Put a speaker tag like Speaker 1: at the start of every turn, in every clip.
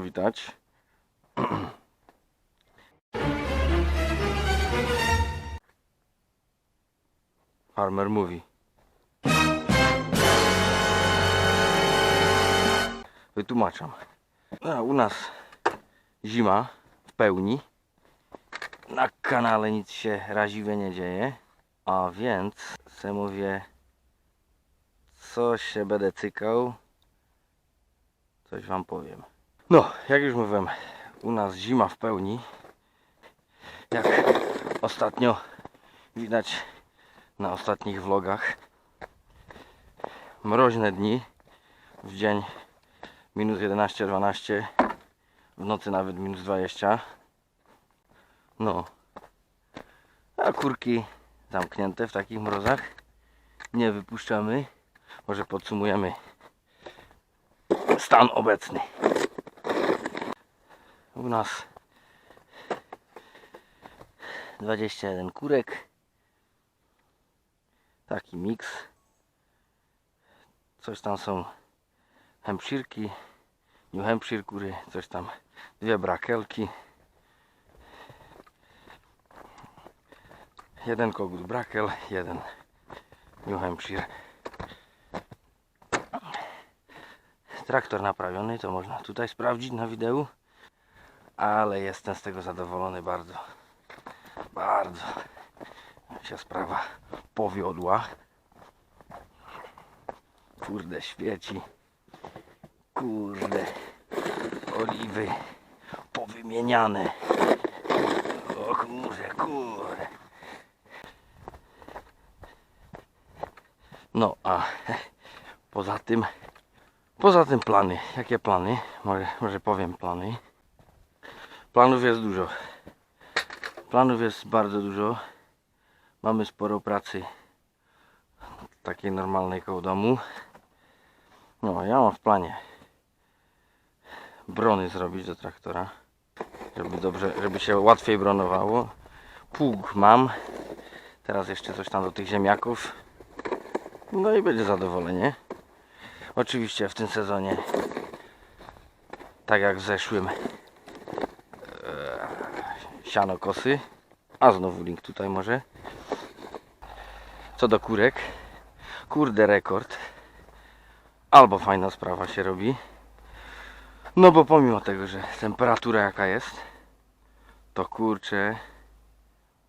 Speaker 1: powitać. Farmer mówi. Wytłumaczam. A, u nas zima w pełni. Na kanale nic się raziwie nie dzieje. A więc se mówię, coś się będę cykał. Coś wam powiem. No, jak już mówiłem, u nas zima w pełni. Jak ostatnio widać na ostatnich vlogach. Mroźne dni. W dzień minus 11-12. W nocy nawet minus 20. No. A kurki zamknięte w takich mrozach. Nie wypuszczamy. Może podsumujemy stan obecny. U nas 21 kurek. Taki miks. Coś tam są hempshirki, New Hampshire kury, coś tam dwie brakelki. Jeden kogut brakel, jeden New Hampshire. Traktor naprawiony, to można tutaj sprawdzić na wideo. Ale jestem z tego zadowolony bardzo. Bardzo się sprawa powiodła. Kurde, świeci. Kurde, oliwy powymieniane. O kurde, kurde. No a poza tym, poza tym plany. Jakie plany? Może, może powiem plany. Planów jest dużo. Planów jest bardzo dużo. Mamy sporo pracy takiej normalnej koło domu. No, ja mam w planie brony zrobić do traktora, żeby dobrze, żeby się łatwiej bronowało. Pług mam. Teraz jeszcze coś tam do tych ziemniaków. No i będzie zadowolenie. Oczywiście w tym sezonie, tak jak w zeszłym, siano kosy. A znowu link tutaj może. Co do kurek, kurde rekord. Albo fajna sprawa się robi. No bo pomimo tego, że temperatura jaka jest, to kurczę,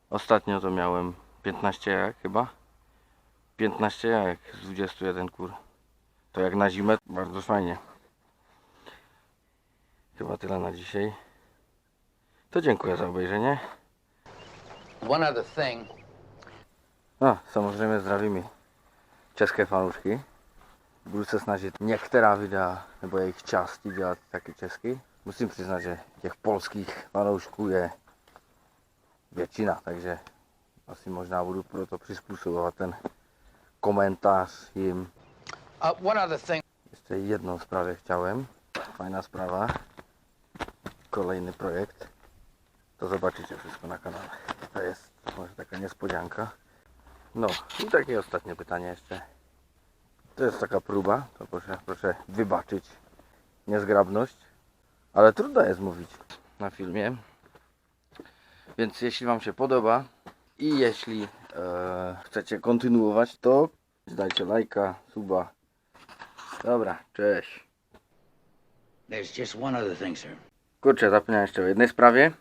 Speaker 1: ostatnio to miałem 15 jajek chyba. 15 jajek z 21 kur. To jak na zimę bardzo fajnie. Chyba tyle na dzisiaj. To dziękuję za obejrzenie.
Speaker 2: One other thing.
Speaker 1: A, samozřejmě zdravím české fanoušky. Budu se snažit některá videa nebo jejich části dělat taky česky. Musím přiznat, že těch polských fanoušků je většina, takže asi možná budu proto přizpůsobovat ten komentář jim.
Speaker 2: Uh, one other thing.
Speaker 1: Ještě jedną sprawę chciałem. Fajna sprawa. Kolejny projekt. To zobaczycie wszystko na kanale. To jest może taka niespodzianka. No i takie ostatnie pytanie jeszcze. To jest taka próba, to proszę, proszę wybaczyć niezgrabność, ale trudno jest mówić na filmie. Więc jeśli Wam się podoba i jeśli e, chcecie kontynuować, to dajcie lajka, suba. Dobra, cześć.
Speaker 2: There's just one other thing, sir.
Speaker 1: Kurczę, zapomniałem jeszcze o jednej sprawie.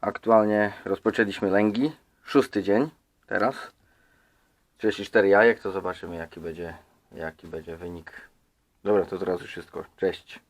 Speaker 1: Aktualnie rozpoczęliśmy lęgi. Szósty dzień teraz. 34 jajek, to zobaczymy jaki będzie, jaki będzie wynik. Dobra, to teraz już wszystko. Cześć.